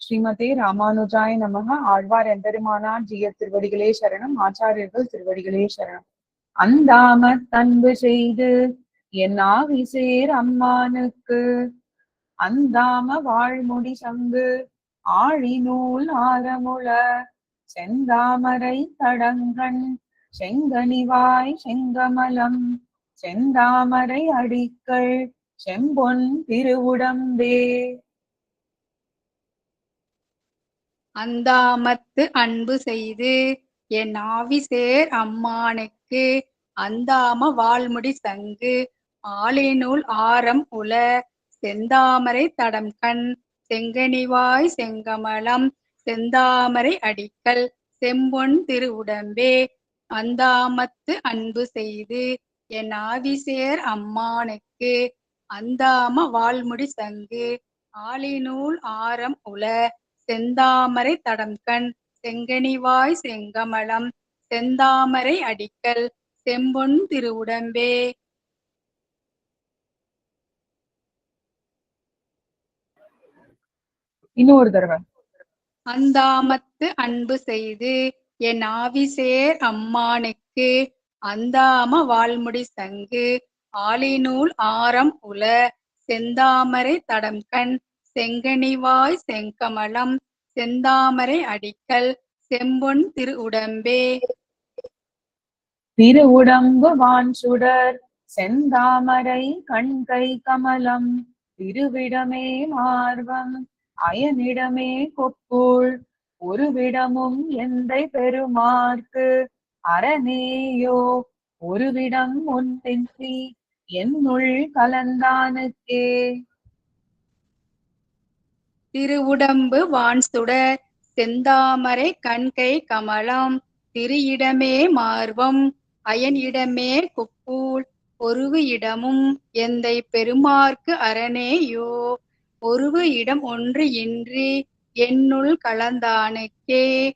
ஸ்ரீமதே ராமானுஜாய நமக ஆழ்வார் எம்பெருமானார் ஜிய திருவடிகளே சரணம். ஆச்சாரியர்கள் திருவடிகளே சரணம். அந்தாம தன்பு செய்து என் ஆவிசேர் அம்மானுக்கு அந்தாம வாழ்முடி சங்கு ஆழிநூல் ஆரமுள செந்தாமரை தடங்கண் செங்கனிவாய் செங்கமலம் செந்தாமரை அடிக்கள் செம்பொன் திருவுடம்பே. அந்தாமத்து அன்பு செய்து என் ஆவிசேர் அம்மானுக்கு அந்தாம வால்முடி சங்கு ஆலினூல் ஆரம் உல செந்தாமரை தடம் கண் செங்கனிவாய் செங்கமலம் செந்தாமரை அடிக்கல் செம்பொன் திருவுடம்பே அந்தாமத்து அன்பு செய்து என் ஆவிசேர் அம்மானுக்கு அந்தாம வாழ்முடி சங்கு ஆலினூல் ஆரம் உல செந்தாமரை தடம்கண் செங்கனிவாய் செங்கமலம் செந்தாமரை அடிக்கல் செம்பொன் திருவுடம்பே. இன்னொரு தடவை. அந்தாமத்து அன்பு செய்து என் ஆவிசேர் அம்மானுக்கு அந்தாம வாழ்முடி சங்கு ஆளிநூல் ஆரம் உல செந்தாமரை தடம்கண் செங்கனிவாய் செங்கமலம் செந்தாமரை அடிக்கல் செம்பொன் திரு உடம்பே. திரு உடம்பு வான் சுடர் செந்தாமரை கண்கை கமலம் திருவிடமே மார்வம் அயனிடமே கொப்புள் ஒருவிடமும் எந்தை பெருமார்க்கு அரணேயோ ஒருவிடம் ஒன்றின்றி என்னுள் கலந்தானுக்கே. திருவுடம்பு வான் சுடர் செந்தாமரை கண்கை கமலம் திரு இடமே மார்வம் அயன் இடமே குப்பூல் ஒருவு இடமும் எந்தை பெருமார்க்கு அரணேயோ? ஒருவு இடம் ஒன்று இன்றி என்னுள் கலந்தானுக்கே?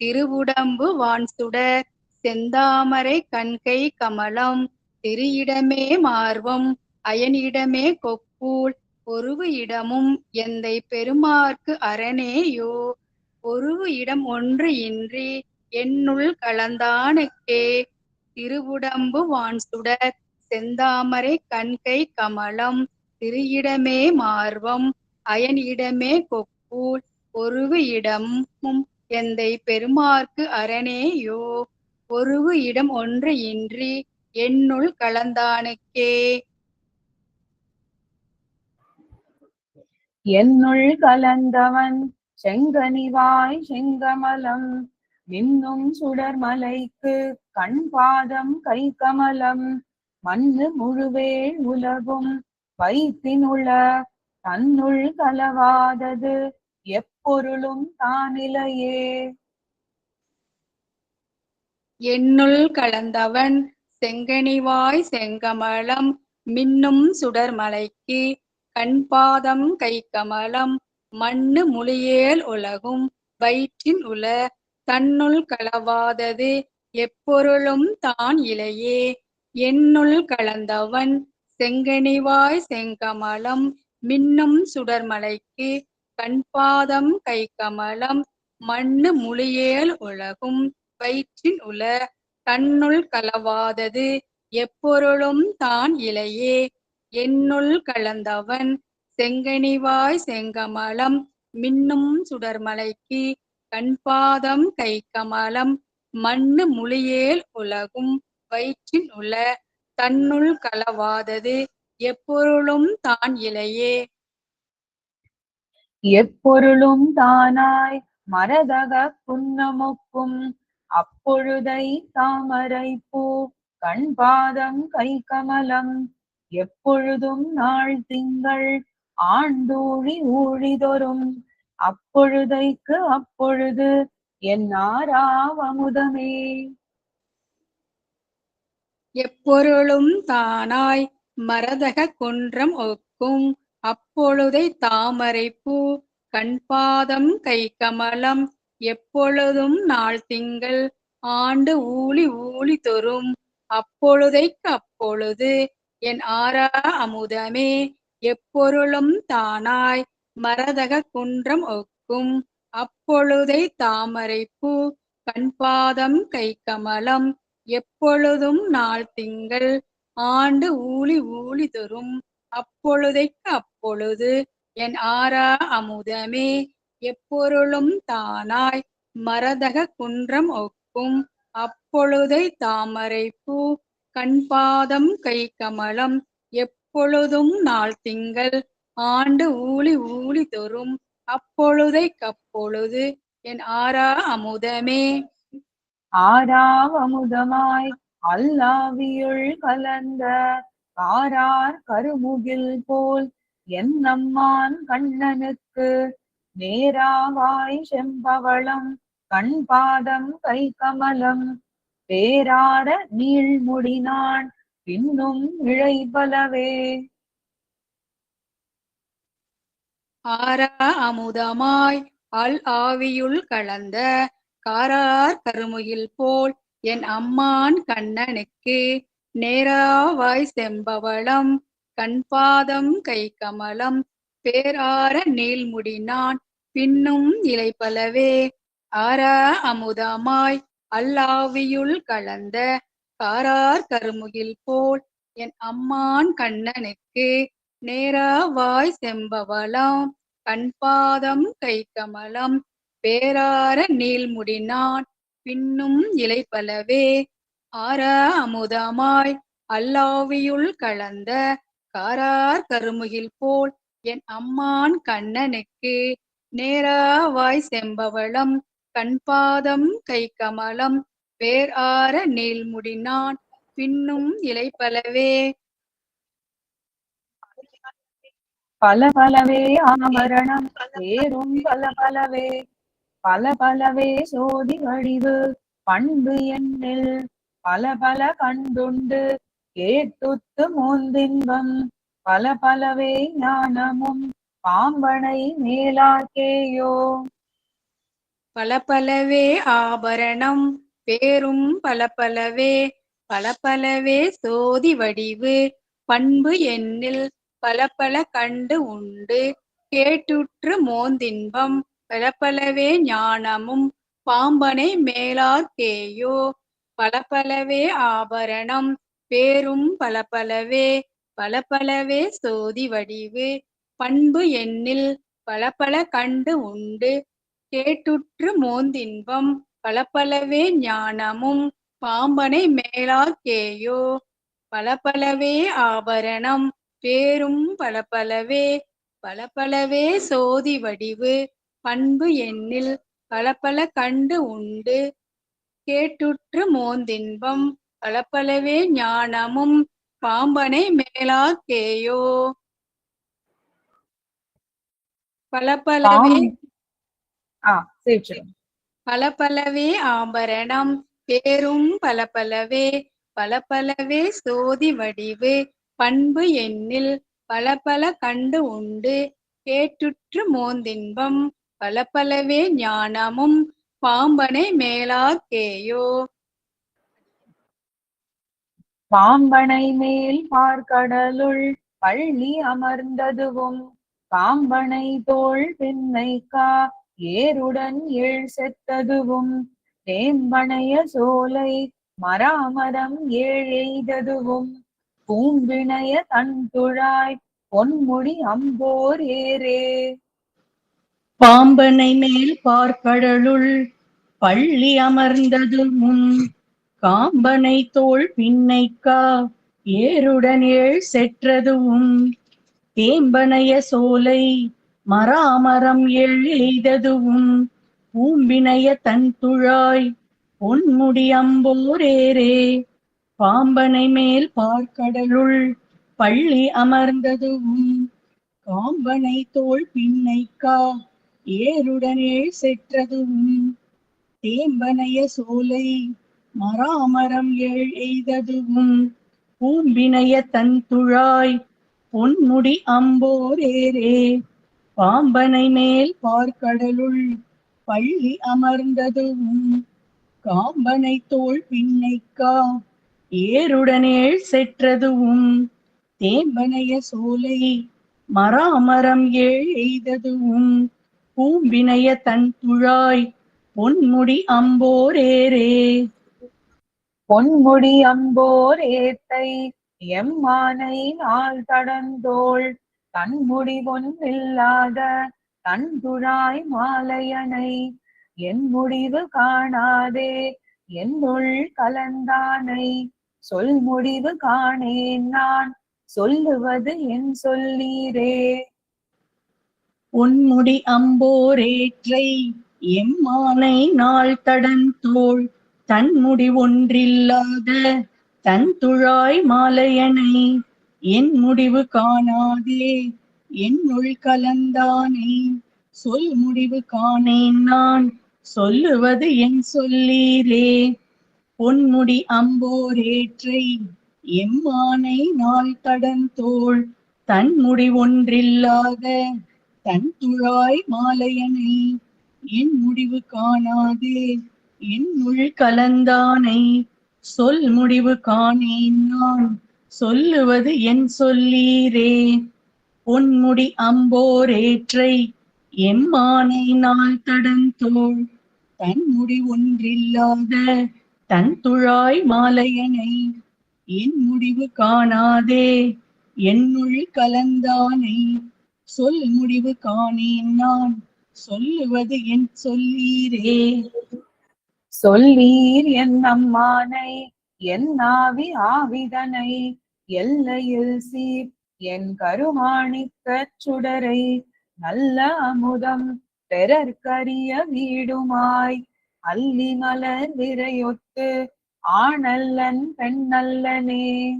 திருவுடம்பு வான் சுடர் செந்தாமரை கண்கை கமலம் திரு இடமே மார்வம் அயன் இடமே கொப்பூல் ஒருவு இடமும் எந்தை பெருமார்க்கு அரணேயோ? ஒருவு இடம் ஒன்று இன்றி என்னுள் கலந்தானுக்கே? திருவுடம்பு வான் சுடர் செந்தாமரை கண்கை கமலம் திரு இடமே மார்வம் அயன் இடமே கொப்பூல் ஒருவு இடமும் எந்தை பெருமார்க்கு அரணேயோ? ஒருவு இடம் ஒன்று இன்றி என்னுள் கலந்தானுக்கே? என்னுள் கலந்தவன் செங்கனிவாய் செங்கமலம் மின்னும் சுடர்மலைக்கு கண் பாதம் கை கமலம் மண்ணு முழுவேள் உலகும் வைத்தினுள தன்னுள் கலவாதது எப்பொருளும் தானிலையே. என்னுள் கலந்தவன் செங்கனிவாய் செங்கமலம் மின்னும் சுடர்மலைக்கு கண்பாதம் கை கமலம் மண்ணு முழியேல் உலகும் வயிற்றின் உல தன்னுள் களவாதது எப்பொருளும் தான் இலையே. என்னுள் கலந்தவன் செங்கனிவாய் செங்கமலம் மின்னும் சுடர்மலைக்கு கண்பாதம் கை கமலம் மண்ணு முழியேல் உலகும் வயிற்றின் உல தன்னுள் களவாதது எப்பொருளும் தான் இலையே. என்னுள் கலந்தவன் செங்கனிவாய் செங்கமலம் மின்னும் சுடர்மலைக்கு கண்பாதம் கை கமலம் மண்ணு முளியேல் உலகும் வயிற்றின் உல தன்னுள் கலவாதது எப்பொருளும் தான் இலையே எப்பொருளும் தானாய் மரதக புன்னமுக்கும் அப்பொழுதை தாமரை பூ கண் பாதம் கை கமலம் எப்பொழுதும் நாள் திங்கள் ஆண்டூழி ஊழிதொரும். அப்பொழுதைக்கு அப்பொழுது என் ஆராவமுதமே எப்பொருளும் தானாய் மரதக குன்றம் ஒக்கும். அப்பொழுதை தாமரை பூ கண்பாதம் கை கமலம் எப்பொழுதும் நாள் திங்கள் ஆண்டு ஊழி ஊழி தொரும் அப்பொழுதைக்கு அப்பொழுது என் ஆரா அமுதமே எப்பொருளும் தானாய் மரதக குன்றம் ஒக்கும். அப்பொழுதை தாமரை பூ கண்பாதம் கை கமலம் எப்பொழுதும் நாள் திங்கள் ஆண்டு ஊழி ஊழி தரும். அப்பொழுதைக்கு அப்பொழுது என் ஆரா அமுதமே எப்பொருளும் தானாய் மரதக குன்றம் ஒக்கும். அப்பொழுதை தாமரை பூ கண்பாதம் கை கமலம் எப்பொழுதும் நாள் திங்கள் ஆண்டு ஊழி ஊழி தொறும் அப்பொழுதை கப்பொழுது என் ஆரா அமுதமே. ஆறாவமுதமாய் அல்லாவியுள் கலந்த காரார் கருமுகில் போல் என் நம்மான் கண்ணனுக்கு நேராவாய் செம்பவளம் கண் பாதம் கை கமலம் பேராட நீள்முடினான் பின்னும் இழை பலவே. ஆரா அமுதமாய் அல் ஆவியுள் கலந்த காரார் கருமுகில் போல் என் அம்மான் கண்ணனுக்கு நேராவாய் செம்பவளம் கண்பாதம் கை கமலம் பேரார நீள்முடினான் பின்னும் இலை பலவே. ஆரா அமுதமாய் அல்லாவியுள் கலந்த காரார் கருமுகில் போல் என் அம்மான் கண்ணனுக்கு நேராவாய் செம்பவளம் கண்பாதம் கை கமலம் பேரார நீள்முடினான் பின்னும் இலை பலவே ஆர அமுதமாய் அல்லாவியுள் கலந்த காரார் கருமுகில் போல் என் அம்மான் கண்ணனுக்கு நேராவாய் செம்பவளம் கண்பாதம் கை கமலம் பேர் நீள் முடினான் பின்னும் இலை பலவே. பல பலவே ஆபரணம் வேறும் பல பலவே. பல பலவே சோதி வடிவு பண்பு எண்ணில் பல பல கண்டுண்டு கேட்டுத்து மூந்தின்பம். பல பலவே ஞானமும் பாம்பனை மேலாக்கேயோ பல பலவே ஆபரணம் பேரும் பல பலவே பல பலவே சோதி வடிவு பண்பு எண்ணில் பல பல கண்டு உண்டு கேட்டுற்று மோந்தின்பம் பல பலவே ஞானமும் பாம்பனை மேலார்க்கேயோ பல பலவே ஆபரணம் பேரும் பல பலவே பல பலவே சோதி வடிவு பண்பு எண்ணில் பல பல கண்டு உண்டு கேட்டுற்று மோந்தின்பம் பலப்பலவே ஞானமும் பாம்பனை மேலாக்கேயோ பலப்பலவே ஆபரணம் பேரும் பலப்பலவே பலப்பலவே சோதி வடிவு பண்பு எண்ணில் பலப்பல கண்டு உண்டு. கேட்டுற்று மோந்தின்பம் பலப்பலவே ஞானமும் பாம்பனை மேலாக்கேயோ பலப்பலவே பலவே பாம் ஆ சரி சொல்லுங்க பல பலவே ஆபரணம் பேரும் பல பலவே பல பலவே சோதி வடிவு பண்பு எண்ணில் பல பல கண்டு உண்டு கேட்டுற்று மோந்தின்பம் பல பலவே ஞானமும் பாம்பனை மேலாக்கேயோ பாம்பனை மேல் பார்க்கடலுள் பள்ளி அமர்ந்ததுவும் காம்பனை தோள் பின்னைக்கா ஏருடன் ஏழ் செத்ததுவும் தேம்பனைய சோலை மராமரம் ஏழெய்ததுவும் பூம்பிணைய தன் துழாய் பொன்முடி அம்போர் ஏரே பாம்பனை மேல் பார்க்கடலுள் பள்ளி அமர்ந்தது முன் காம்பனை தோல் பின்னைக்கா ஏருடன் ஏழ் செற்றதுவும் தேம்பனைய சோலை மராமரம் எழ் எய்ததுவும் பூம்பினைய தன் துழாய் பொன்முடி அம்போரேரே பாம்பனை மேல் பார்க்கடலுள் பள்ளி அமர்ந்ததுவும் காம்பனை தோள் பின்னைக்கா ஏருடனே செற்றதுவும். தேம்பனைய சோலை மராமரம் ஏழ் எய்ததுவும் பூம்பினைய தன் துழாய் பொன்முடி அம்போரேரே பாம்பனை மேல் பார்க்கடலுள் பள்ளி அமர்ந்ததும் காம்பனை தோள் பின்னைக்கா ஏருடனேழ் செற்றதுவும் தேம்பனைய சோலை மராமரம் ஏழ் எய்ததுவும் பூம்பினைய தன் துழாய் பொன்முடி அம்போரேரே பொன்முடி அம்போர் ஏத்தை எம்மானை நாள் தன் முடிவொன்றில்லாத ஒன்றில்லாத தன்துழாய் மாலையனை என் முடிவு காணாதே என்னுள் கலந்தானை. சொல் முடிவு காணேன் நான் சொல்லுவது என் சொல்லீரே உன்முடி அம்போரேற்றை எம்மானை நாள் தடந்தோள் தன்முடி ஒன்றில்லாத தன் துழாய் மாலையனை என் முடிவு காணாதே என்னுள் கலந்தானே. சொல் முடிவு காணேன் நான் சொல்லுவது என் சொல்லீரே பொன்முடி அம்போரேற்றை எம்மானை நாள் தடந்தோள் தன்முடி ஒன்றில்லாத தன் துழாய் மாலையனை. என் முடிவு காணாதே என்னுள் கலந்தானை. சொல் முடிவு காணேன் நான் சொல்லுவது என் சொல்லீரே. பொன்முடி அம்போரேற்றை. எம்மானை நாள் தடந்தோள். தன்முடி ஒன்றில்லாத தன் துழாய் மாலையனை. என் முடிவு காணாதே. என்னுள் கலந்தானை. சொல் முடிவு காணேன் நான். சொல்லுவது என் சொல்லீரே. சொல்லீர் என் அம்மானை. என் ஆவி ஆவிதனை. எல்லையில் சீர். என் கருமாணிக்கச் சுடரை நல்ல அமுதம் பெறற்கரிய வீடுமாய். அல்லி மலர் விரையொத்து ஆணல்லன் பெண்ணல்லனே.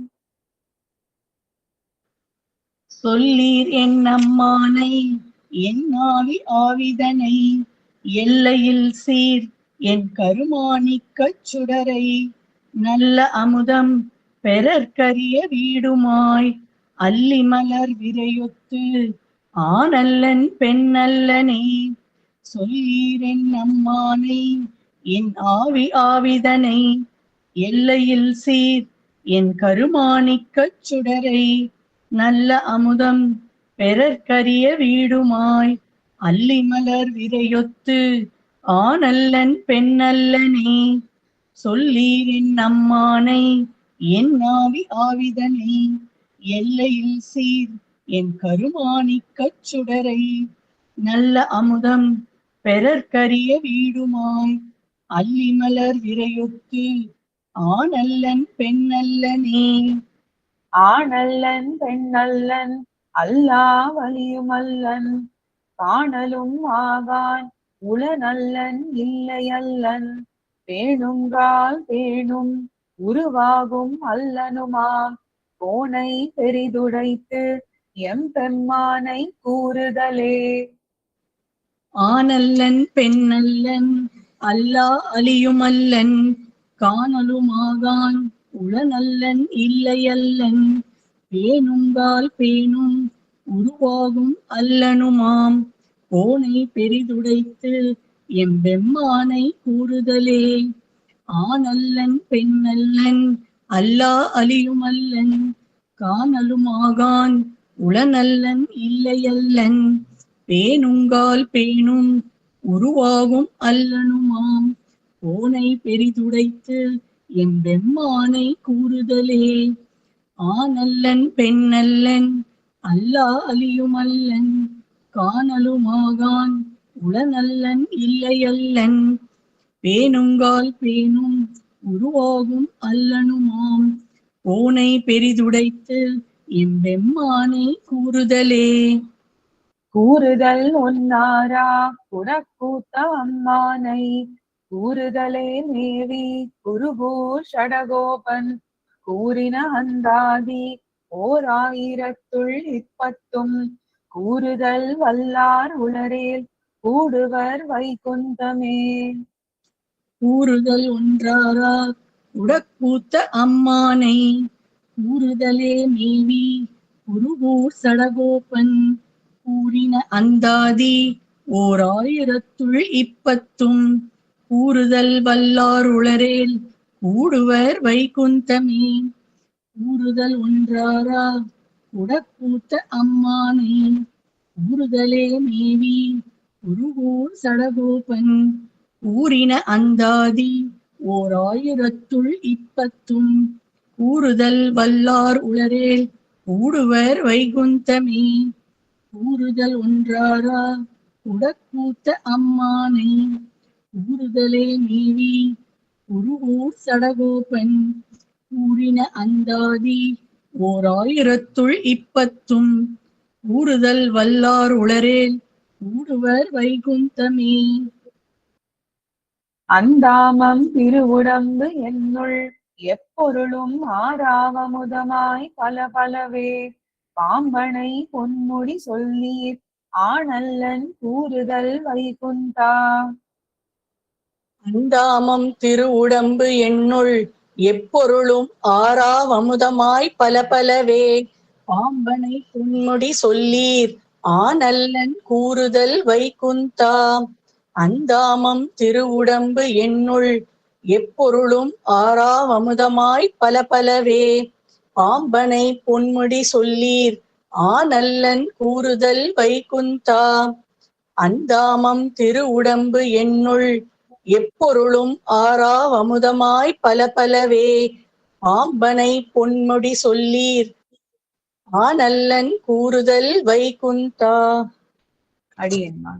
சொல்லீர் என் அம்மானை என் ஆவி ஆவிதனை. எல்லையில் சீர் என் கருமாணிக்கச் சுடரை நல்ல அமுதம் பெறற்கரிய வீடுமாய் அல்லி மலர் விரையொத்து ஆனல்லன் பெண்ணல்லனே சொல்லீரென் அம்மானை என் ஆவி ஆவிதனை எல்லையில் சீர் என் கருமாணிக்கச் சுடரை நல்ல அமுதம் பெறற்கரிய வீடுமாய் அல்லி மலர் விரையொத்து ஆனல்லன் பெண்ணல்லனே சொல்லீரின் அம்மானை என் ஆவி ஆவிதனை எல்லையில் சீர் என் கருமாணிக்கச் சுடரை நல்ல அமுதம் பெறற்கரிய வீடுமாம். அல்லி மலர் விரையொத்து ஆனல்லன் பெண்ணல்லனே. ஆணல்லன் பெண்ணல்லன் அல்லா வலியுமல்லன். காணலும் ஆகான் உளநல்லன் இல்லையல்லன். பேணுங்கால் பேணும் உருவாகும் அல்லனுமாம் கோனை பெரிதுடைத்து எம் பெம்மானை கூறுதலே. ஆனல்லன் பெண்ணல்லன் அல்லா அழியுமல்லன் காணலுமாகான் உளநல்லன் இல்லையல்லன் பேணுங்கால் பேணும் உருவாகும் அல்லனுமாம். கோனை பெரிதுடைத்து எம்பெம்மானை கூறுதலே. ஆணல்லன் பெண்ணல்லன் அல்லா அலியுமல்லன் காணலுமாகான் உளநல்லன் இல்லையல்லன். பேணுங்கால் பேணும் உருவாகும் அல்லனுமாம். ஓனை பெரிதுடைத்து எம்பெம்மானை கூறுதலே. ஆனல்லன் பெண்ணல்லன் அல்லா அலியுமல்லன் காணலுமாகான் உளநல்லன் இல்லையல்லன். பேணுங்கால் பேணும் உருவாகும் அல்லனுமாம். கோனை பெரிதுடைத்து எம்பெம்மானை கூறுதலே. கூறுதல் ஒன்னாரா குடக்கூத்த அம்மானை. கூறுதலே மேவி குருகூர் ஷடகோபன். கூறின அந்தாதி ஓர் ஆயிரத்துள் இப்பத்தும். கூறுதல் வல்லார் உளரேல் கூடுவர் வைகுந்தமே. கூறுதல் ஒன்றாரா? உடக்கூத்த அம்மானை. கூறுதலே மேவி. குருகூர் சடகோபன். கூறின அந்தாதி ஓர் ஆயிரத்துள் இப்பத்தும். கூறுதல் வல்லார் உளரேல் கூடுவர் வைகுந்தமே. கூறுதல் ஒன்றாரா? உடக்கூத்த அம்மானை. கூறுதலே மேவி. உருகூர் சடகோபன். ஊரின அந்தாதி ஓர் ஆயிரத்துள் இப்பத்தும் கூறுதல் வல்லார் உளரேல் ஊடுவர் வைகுந்தமே. ஊறுதல் ஒன்றாரா? உடக்கூத்த அம்மானை. ஊறுதலே மேவி உருவூர் சடகோபன். கூறின அந்தாதி ஓர் ஆயிரத்துள் இப்பத்தும் ஊறுதல் வல்லார் உளரேல் ஊடுவர் வைகுந்தமே. அந்தாமம் திருவுடம்பு என்னுள் எப்பொருளும் ஆறாவமுதமாய் பல பலவே. பாம்பனை பொன்முடி சொல்லீர் ஆனல்லன் கூறுதல் வைகுந்தா. அந்தாமம் திருவுடம்பு என்னுள் எப்பொருளும் ஆறாவமுதமாய் பல பலவே. பாம்பனை பொன்முடி சொல்லீர் ஆனல்லன் கூறுதல் வைகுந்தா. அந்தாமம் திருவுடம்பு என்னுள் எப்பொருளும் ஆறாவமுதமாய் பல பலவே பாம்பனை பொன்முடி சொல்லீர் ஆனல்லன் கூறுதல் வைகுந்தா. அந்தாமம் திருவுடம்பு என்னுள் எப்பொருளும் ஆறாவமுதமாய் பல பலவே பாம்பனை பொன்முடி சொல்லீர் ஆனல்லன் கூறுதல் வைகுந்தா. அடியன்மா